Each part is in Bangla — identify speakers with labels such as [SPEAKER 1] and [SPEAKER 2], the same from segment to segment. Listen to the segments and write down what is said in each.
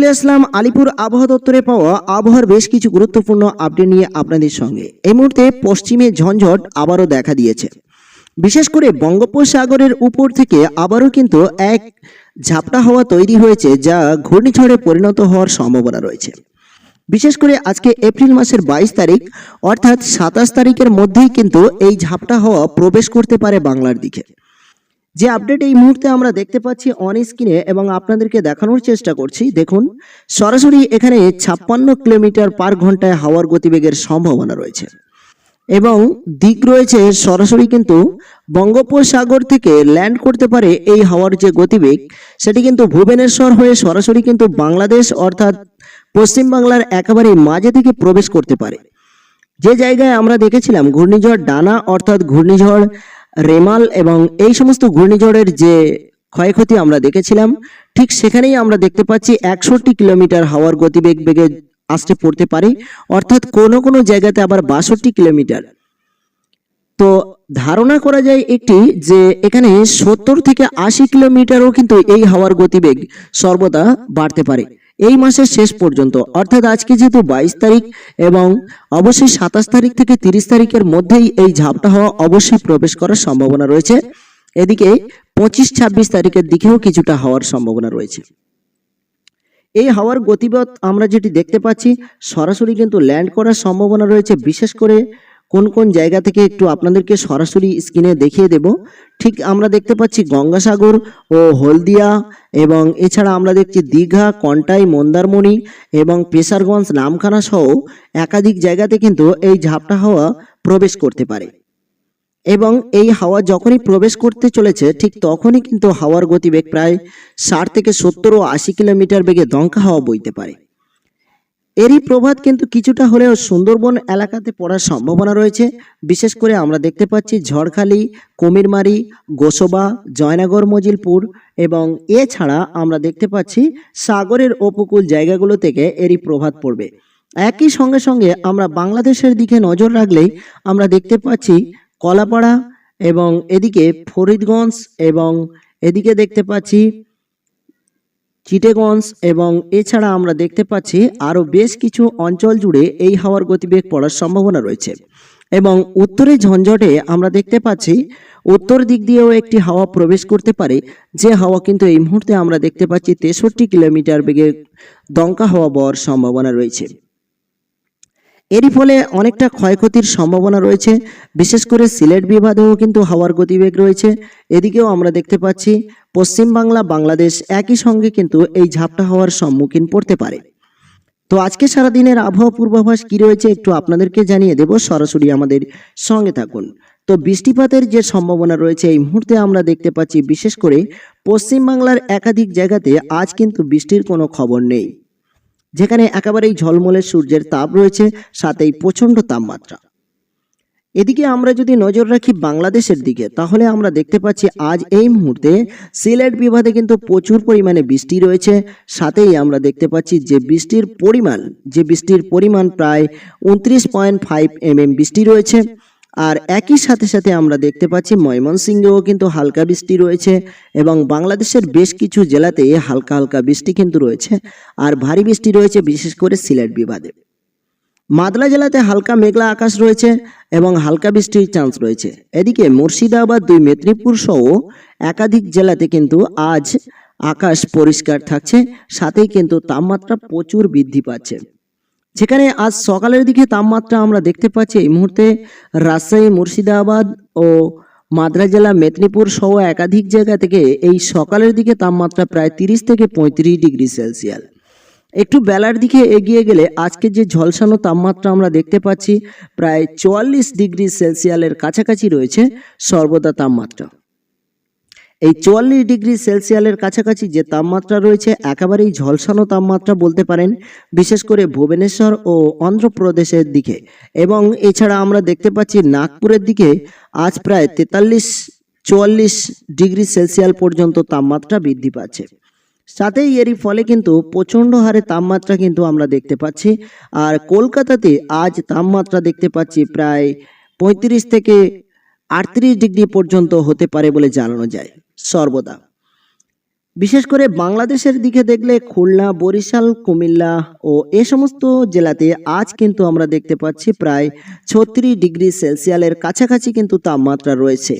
[SPEAKER 1] চলে আসলাম আলিপুর আবহাওয়া দপ্তরে পাওয়া আবহাওয়ার বেশ কিছু গুরুত্বপূর্ণ আপডেট নিয়ে আপনাদের সঙ্গে। এই মুহূর্তে পশ্চিমে ঝঞ্ঝট আবারও দেখা দিয়েছে। বিশেষ করে বঙ্গোপসাগরের উপর থেকে আবারও কিন্তু এক ঝাপটা হওয়া তৈরি হয়েছে যা ঘূর্ণিঝড়ে পরিণত হওয়ার সম্ভাবনা রয়েছে। বিশেষ করে আজকে এপ্রিল মাসের বাইশ তারিখ, অর্থাৎ সাতাশ তারিখের মধ্যেই কিন্তু এই ঝাপটা হওয়া প্রবেশ করতে পারে বাংলার দিকে। যে আপডেট এই মুহূর্তে আমরা দেখতে পাচ্ছি অন স্ক্রিনে এবং আপনাদেরকে দেখানোর চেষ্টা করছি, দেখুন, সরাসরি এখানে ছাপ্পান্ন কিলোমিটার পার ঘন্টায় হাওয়ার গতিবেগের সম্ভাবনা রয়েছে। এবং দিক রয়েছে সরাসরি কিন্তু বঙ্গোপসাগর থেকে ল্যান্ড করতে পারে এই হাওয়ার যে গতিবেগ, সেটি কিন্তু ভুবনেশ্বর হয়ে সরাসরি কিন্তু বাংলাদেশ অর্থাৎ পশ্চিমবাংলার একেবারে মাঝে থেকে প্রবেশ করতে পারে। যে জায়গায় আমরা দেখেছিলাম, ঘূর্ণিঝড় ডানা অর্থাৎ ঘূর্ণিঝড় রেমাল এবং এই সমস্ত ঘূর্ণিঝড়ের যে ক্ষয়ক্ষতি আমরা দেখেছিলাম, ঠিক সেখানেই আমরা দেখতে পাচ্ছি একষট্টি কিলোমিটার হাওয়ার গতিবেগ বেগে আসতে পড়তে পারে, অর্থাৎ কোনো কোনো জায়গাতে আবার বাষট্টি কিলোমিটার। তো ধারণা করা যায় একটি যে এখানে সত্তর থেকে আশি কিলোমিটারও কিন্তু এই হাওয়ার গতিবেগ সর্বদা বাড়তে পারে। এই মাসের শেষ পর্যন্ত, অর্থাৎ আজকে যেহেতু বাইশ তারিখ এবং অবশ্যই সাতাশ তারিখ থেকে তিরিশ তারিখের মধ্যেই এই ঝাপটা হওয়া অবশ্যই প্রবেশ করার সম্ভাবনা রয়েছে। এদিকে পঁচিশ ছাব্বিশ তারিখের দিকেও কিছুটা হওয়ার সম্ভাবনা রয়েছে। এই হাওয়ার গতিপথ আমরা যেটি দেখতে পাচ্ছি, সরাসরি কিন্তু ল্যান্ড করার সম্ভাবনা রয়েছে। বিশেষ করে কোন কোন জায়গা থেকে একটু আপনাদেরকে সরাসরি স্ক্রিনে দেখিয়ে দেব। ঠিক আমরা দেখতে পাচ্ছি গঙ্গাসাগর ও হলদিয়া এবং এছাড়া আমরা দেখছি দীঘা, কন্টাই, মন্দারমণি এবং পেশারগঞ্জ, নামখানা সহ একাধিক জায়গাতে কিন্তু এই ঝাপটা হাওয়া প্রবেশ করতে পারে। এবং এই হাওয়া যখনই প্রবেশ করতে চলেছে, ঠিক তখনই কিন্তু হাওয়ার গতিবেগ প্রায় ষাট থেকে সত্তর ও আশি কিলোমিটার বেগে দমকা হাওয়া বইতে পারে। এরই প্রভাব কিন্তু কিছুটা হলেও সুন্দরবন এলাকাতে পড়ার সম্ভাবনা রয়েছে। বিশেষ করে আমরা দেখতে পাচ্ছি ঝড়খালি, কুমিরমারি, গোসবা, জয়নগর, মজিলপুর এবং এছাড়া আমরা দেখতে পাচ্ছি সাগরের উপকূল জায়গাগুলো থেকে এরই প্রভাব পড়বে। একই সঙ্গে সঙ্গে আমরা বাংলাদেশের দিকে নজর রাখলেই আমরা দেখতে পাচ্ছি কলাপাড়া এবং এদিকে ফরিদগঞ্জ এবং এদিকে দেখতে পাচ্ছি চিটেগঞ্জ এবং এছাড়া আমরা দেখতে পাচ্ছি আরও বেশ কিছু অঞ্চল জুড়ে এই হাওয়ার গতিবেগ পড়ার সম্ভাবনা রয়েছে। এবং উত্তরে ঝঞ্ঝটে আমরা দেখতে পাচ্ছি উত্তর দিক দিয়েও একটি হাওয়া প্রবেশ করতে পারে। যে হাওয়া কিন্তু এই মুহূর্তে আমরা দেখতে পাচ্ছি তেষট্টি কিলোমিটার বেগে দমকা হাওয়া বওয়ার সম্ভাবনা রয়েছে। এরই ফলে অনেকটা ক্ষয়ক্ষতির সম্ভাবনা রয়েছে। বিশেষ করে সিলেট বিভাগেও কিন্তু হাওয়ার গতিবেগ রয়েছে। এদিকেও আমরা দেখতে পাচ্ছি পশ্চিমবাংলা বাংলাদেশ একই সঙ্গে কিন্তু এই ঝাপটা হওয়ার সম্মুখীন পড়তে পারে। তো আজকে সারাদিনের আবহাওয়া পূর্বাভাস কি রয়েছে একটু আপনাদেরকে জানিয়ে দেব, সরাসরি আমাদের সঙ্গে থাকুন। তো বৃষ্টিপাতের যে সম্ভাবনা রয়েছে, এই মুহূর্তে আমরা দেখতে পাচ্ছি বিশেষ করে পশ্চিমবাংলার একাধিক জায়গাতে আজ কিন্তু বৃষ্টির কোনো খবর নেই। যেখানে একেবারেই ঝলমলে সূর্যের তাপ রয়েছে, সাথেই প্রচণ্ড তাপমাত্রা। এদিকে আমরা যদি নজর রাখি বাংলাদেশের দিকে, তাহলে আমরা দেখতে পাচ্ছি আজ এই মুহূর্তে সিলেট বিভাগে কিন্তু প্রচুর পরিমাণে বৃষ্টি রয়েছে। সাথেই আমরা দেখতে পাচ্ছি যে বৃষ্টির পরিমাণ, যে বৃষ্টির পরিমাণ প্রায় উনত্রিশ পয়েন্ট ফাইভ এম বৃষ্টি রয়েছে। আর একই সাথে সাথে আমরা দেখতে পাচ্ছি ময়মনসিংহেও কিন্তু হালকা বৃষ্টি রয়েছে এবং বাংলাদেশের বেশ কিছু জেলাতে হালকা হালকা বৃষ্টি কিন্তু রয়েছে আর ভারী বৃষ্টি রয়েছে, বিশেষ করে সিলেট বিভাগে। মাদলা জেলাতে হালকা মেঘলা আকাশ রয়েছে এবং হালকা বৃষ্টির চান্স রয়েছে। এদিকে মুর্শিদাবাদ দুই, মেদিনীপুর সহ একাধিক জেলাতে কিন্তু আজ আকাশ পরিষ্কার থাকছে, সাথেই কিন্তু তাপমাত্রা প্রচুর বৃদ্ধি পাচ্ছে। যেখানে আজ সকালের দিকে তাপমাত্রা আমরা দেখতে পাচ্ছি এই মুহূর্তে রাজশাহী, মুর্শিদাবাদ ও মাদ্রা জেলা, মেদিনীপুর সহ একাধিক জায়গা থেকে এই সকালের দিকে তাপমাত্রা প্রায় তিরিশ থেকে পঁয়ত্রিশ ডিগ্রি সেলসিয়াস। একটু বেলার দিকে এগিয়ে গেলে আজকে যে ঝলসানো তাপমাত্রা আমরা দেখতে পাচ্ছি, প্রায় চুয়াল্লিশ ডিগ্রি সেলসিয়ালের কাছাকাছি রয়েছে সর্বদা তাপমাত্রা। এই চুয়াল্লিশ ডিগ্রি সেলসিয়ালের কাছাকাছি যে তাপমাত্রা রয়েছে, একেবারেই ঝলসানো তাপমাত্রা বলতে পারেন, বিশেষ করে ভুবনেশ্বর ও অন্ধ্রপ্রদেশের দিকে। এবং এছাড়া আমরা দেখতে পাচ্ছি নাগপুরের দিকে আজ প্রায় তেতাল্লিশ, চুয়াল্লিশ ডিগ্রি সেলসিয়াল পর্যন্ত তাপমাত্রা বৃদ্ধি পাচ্ছে। সাথেই এরই ফলে কিন্তু প্রচণ্ড হারে তাপমাত্রা কিন্তু আমরা দেখতে পাচ্ছি। আর কলকাতাতে আজ তাপমাত্রা দেখতে পাচ্ছি প্রায় পঁয়ত্রিশ থেকে আটত্রিশ ডিগ্রি পর্যন্ত হতে পারে বলে জানানো যায়। সর্বদা। বিশেষ করে বাংলাদেশের দিকে দেখলে খুলনা, বরিশাল, কুমিল্লা ও এ সমস্ত জেলাতে আজ কিন্তু আমরা দেখতে পাচ্ছি প্রায় ছত্রিশ ডিগ্রি সেলসিয়ালের কাছাকাছি কিন্তু তাপমাত্রা রয়েছে।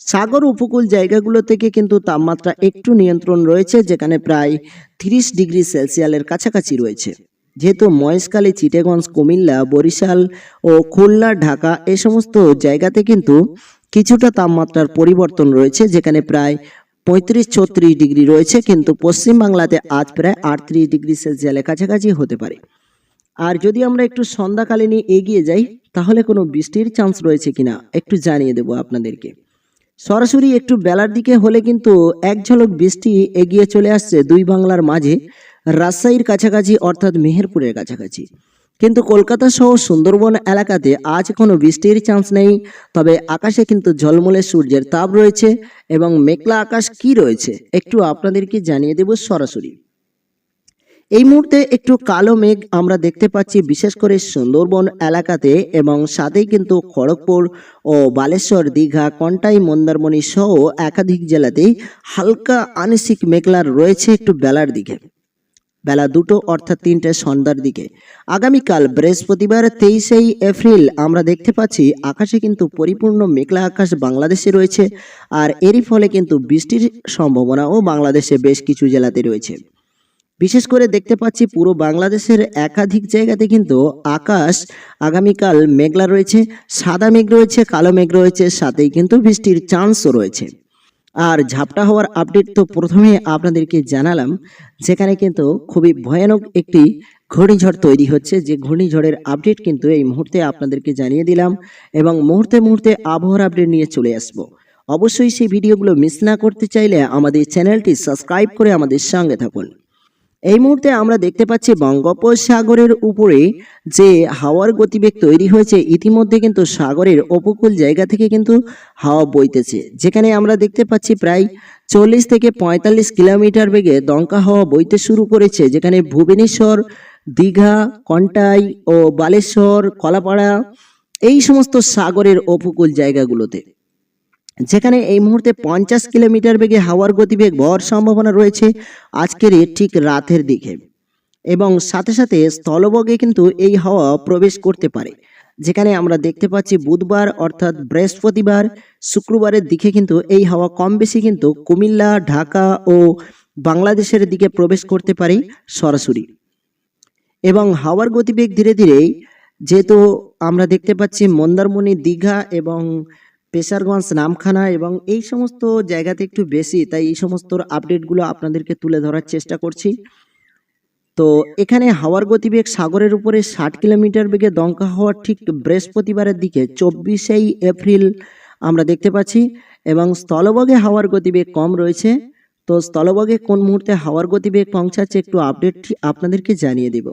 [SPEAKER 1] সাগর উপকূল জায়গাগুলো থেকে কিন্তু তাপমাত্রা একটু নিয়ন্ত্রণ রয়েছে, যেখানে প্রায় তিরিশ ডিগ্রি সেলসিয়ালের কাছাকাছি রয়েছে। যেহেতু মহেশখালী চিটেগঞ্জ কুমিল্লা, বরিশাল ও খুলনা, ঢাকা এ সমস্ত জায়গাতে কিন্তু কিছুটা তাপমাত্রার পরিবর্তন রয়েছে, যেখানে প্রায় পঁয়ত্রিশ ছত্রিশ ডিগ্রি রয়েছে, কিন্তু পশ্চিমবাংলাতে আজ প্রায় আটত্রিশ ডিগ্রি সেলসিয়ালের কাছাকাছি হতে পারে। আর যদি আমরা একটু সন্ধ্যাকালীনই এগিয়ে যাই, তাহলে কোনো বৃষ্টির চান্স রয়েছে কিনা? একটু জানিয়ে দেবো আপনাদেরকে। সরাসরি একটু বেলার দিকে হলে কিন্তু এক ঝলক বৃষ্টি এগিয়ে চলে আসছে দুই বাংলার মাঝে, রাজশাহীর কাছাকাছি অর্থাৎ মেহেরপুরের কাছাকাছি। কিন্তু কলকাতা সহ সুন্দরবন এলাকাতে আজ কোনো বৃষ্টির চান্স নেই। তবে আকাশে কিন্তু ঝলমলে সূর্যের তাপ রয়েছে এবং মেঘলা আকাশ কি রয়েছে একটু আপনাদেরকে জানিয়ে দেব সরাসরি। এই মুহূর্তে একটু কালো মেঘ আমরা দেখতে পাচ্ছি, বিশেষ করে সুন্দরবন এলাকাতে এবং সাথেই কিন্তু খড়গপুর ও বালেশ্বর, দীঘা, কন্টাই, মন্দারমণি সহ একাধিক জেলাতেই হালকা আংশিক মেঘলার রয়েছে একটু বেলার দিকে। বেলা দুটো অর্থাৎ তিনটে সন্ধ্যার দিকে। আগামীকাল বৃহস্পতিবার তেইশেই এপ্রিল আমরা দেখতে পাচ্ছি, আকাশে কিন্তু পরিপূর্ণ মেঘলা আকাশ বাংলাদেশে রয়েছে আর এরই ফলে কিন্তু বৃষ্টির সম্ভাবনাও বাংলাদেশে বেশ কিছু জেলাতে রয়েছে। বিশেষ করে দেখতে পাচ্ছি পুরো বাংলাদেশের একাধিক জায়গাতে কিন্তু আকাশ আগামীকাল মেঘলা রয়েছে, সাদা মেঘ রয়েছে, কালো মেঘ রয়েছে, সাথেই কিন্তু বৃষ্টির চান্সও রয়েছে। আর ঝাপটা হওয়ার আপডেট তো প্রথমে আপনাদেরকে জানালাম, যেখানে কিন্তু খুবই ভয়ানক একটি ঘূর্ণিঝড় তৈরি হচ্ছে। যে ঘূর্ণিঝড়ের আপডেট কিন্তু এই মুহূর্তে আপনাদেরকে জানিয়ে দিলাম এবং মুহূর্তে মুহূর্তে আবহাওয়ার আপডেট নিয়ে চলে আসব। অবশ্যই সেই ভিডিওগুলো মিস না করতে চাইলে আমাদের চ্যানেলটি সাবস্ক্রাইব করে আমাদের সঙ্গে থাকুন। এই মুহূর্তে আমরা দেখতে পাচ্ছি বঙ্গোপসাগরের উপরে যে হাওয়ার গতিবেগ তৈরি হয়েছে, ইতিমধ্যে কিন্তু সাগরের উপকূল জায়গা থেকে কিন্তু হাওয়া বইতেছে। যেখানে আমরা দেখতে পাচ্ছি প্রায় চল্লিশ থেকে পঁয়তাল্লিশ কিলোমিটার বেগে দমকা হাওয়া বইতে শুরু করেছে, যেখানে ভুবনেশ্বর, দীঘা, কন্টাই ও বালেশ্বর, কলাপাড়া এই সমস্ত সাগরের উপকূল জায়গাগুলোতে। যেখানে এই মুহূর্তে পঞ্চাশ কিলোমিটার বেগে হাওয়ার গতিবেগ বর সম্ভাবনা রয়েছে আজকের ঠিক রাতের দিকে। এবং সাথে সাথে স্থলবগে কিন্তু এই হাওয়া প্রবেশ করতে পারে। যেখানে আমরা দেখতে পাচ্ছি বুধবার অর্থাৎ বৃহস্পতিবার, শুক্রবারের দিকে কিন্তু এই হাওয়া কম বেশি কিন্তু কুমিল্লা, ঢাকা ও বাংলাদেশের দিকে প্রবেশ করতে পারে সরাসরি। এবং হাওয়ার গতিবেগ ধীরে ধীরে যেহেতু আমরা দেখতে পাচ্ছি মন্দারমণি, দীঘা এবং পেশারগঞ্জ নামখানা এবং এই সমস্ত জায়গাতে একটু বেশি, তাই এই সমস্ত আপডেটগুলো আপনাদেরকে তুলে ধরার চেষ্টা করছি। তো এখানে হাওয়ার গতিবেগ সাগরের উপরে ষাট কিলোমিটার বেগে দমকা হওয়ার ঠিক বৃহস্পতিবারের দিকে, চব্বিশেই এপ্রিল আমরা দেখতে পাচ্ছি এবং স্থলবগে হাওয়ার গতিবেগ কম রয়েছে। তো স্থলবগে কোন মুহূর্তে হাওয়ার গতিবেগ পৌঁছাচ্ছে একটু আপডেট আপনাদেরকে জানিয়ে দেব।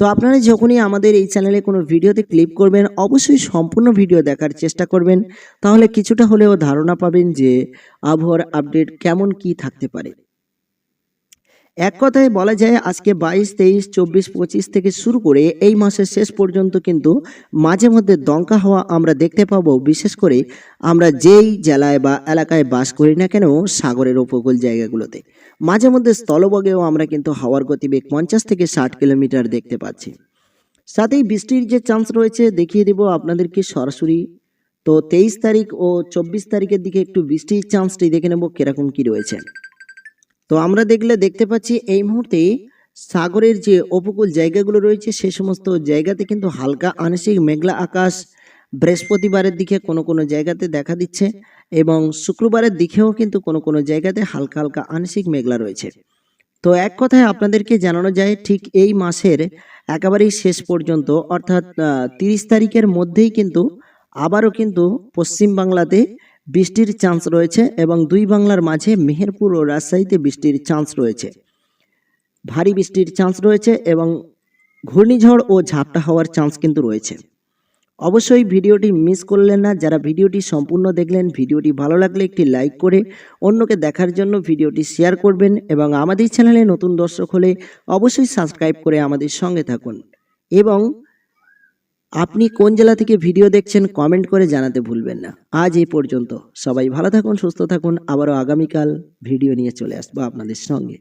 [SPEAKER 1] তো আপনারা যখনই আমাদের এই চ্যানেলে কোনো ভিডিওতে ক্লিক করবেন, অবশ্যই সম্পূর্ণ ভিডিও দেখার চেষ্টা করবেন। তাহলে কিছুটা হলেও ধারণা পাবেন যে আবহাওয়ার আপডেট কেমন কি থাকতে পারে। এক কথায় বলা যায়, আজকে বাইশ, তেইশ, চব্বিশ, পঁচিশ থেকে শুরু করে এই মাসের শেষ পর্যন্ত কিন্তু মাঝে মধ্যে দমকা হওয়া আমরা দেখতে পাবো। বিশেষ করে আমরা যেই জেলায় বা এলাকায় বাস করি না কেন, সাগরের উপকূল জায়গাগুলোতে। মাঝে মধ্যে স্থলবগেও আমরা কিন্তু হাওয়ার গতিবেগ পঞ্চাশ থেকে ষাট কিলোমিটার দেখতে পাচ্ছি। সাথেই বৃষ্টির যে চান্স রয়েছে, দেখিয়ে দেব আপনাদেরকে সরাসরি। তো তেইশ তারিখ ও চব্বিশ তারিখের দিকে একটু বৃষ্টির চান্সটি দেখে নেব কীরকম কি রয়েছে। তো আমরা দেখলে দেখতে পাচ্ছি এই মুহূর্তে সাগরের যে উপকূল জায়গাগুলো রয়েছে, সে সমস্ত জায়গাতে কিন্তু হালকা আংশিক মেঘলা আকাশ বৃহস্পতিবারের দিকে কোনো কোনো জায়গাতে দেখা দিচ্ছে এবং শুক্রবারের দিকেও কিন্তু কোনো কোনো জায়গাতে হালকা হালকা আংশিক মেঘলা রয়েছে। তো এক কথায় আপনাদেরকে জানানো যায়, ঠিক এই মাসের একেবারেই শেষ পর্যন্ত, অর্থাৎ তিরিশ তারিখের মধ্যেই কিন্তু আবারও কিন্তু পশ্চিম বাংলাতে বৃষ্টির চান্স রয়েছে এবং দুই বাংলার মাঝে মেহেরপুর ও রাজশাহীতে বৃষ্টির চান্স রয়েছে। ভারী বৃষ্টির চান্স রয়েছে এবং ঘূর্ণিঝড় ও ঝাপটা হওয়ার চান্স কিন্তু রয়েছে। অবশ্যই ভিডিওটি মিস করলেন না। যারা ভিডিওটি সম্পূর্ণ দেখলেন, ভিডিওটি ভালো লাগলে একটি লাইক করে অন্যকে দেখার জন্য ভিডিওটি শেয়ার করবেন এবং আমাদের চ্যানেলে নতুন দর্শক হলে অবশ্যই সাবস্ক্রাইব করে আমাদের সঙ্গে থাকুন। এবং আপনি কোন জেলা থেকে ভিডিও দেখছেন, কমেন্ট করে জানাতে ভুলবেন না। আজ এই পর্যন্ত। সবাই ভালো থাকুন, সুস্থ থাকুন। আবারও আগামীকাল ভিডিও নিয়ে চলে আসব আপনাদের সঙ্গে।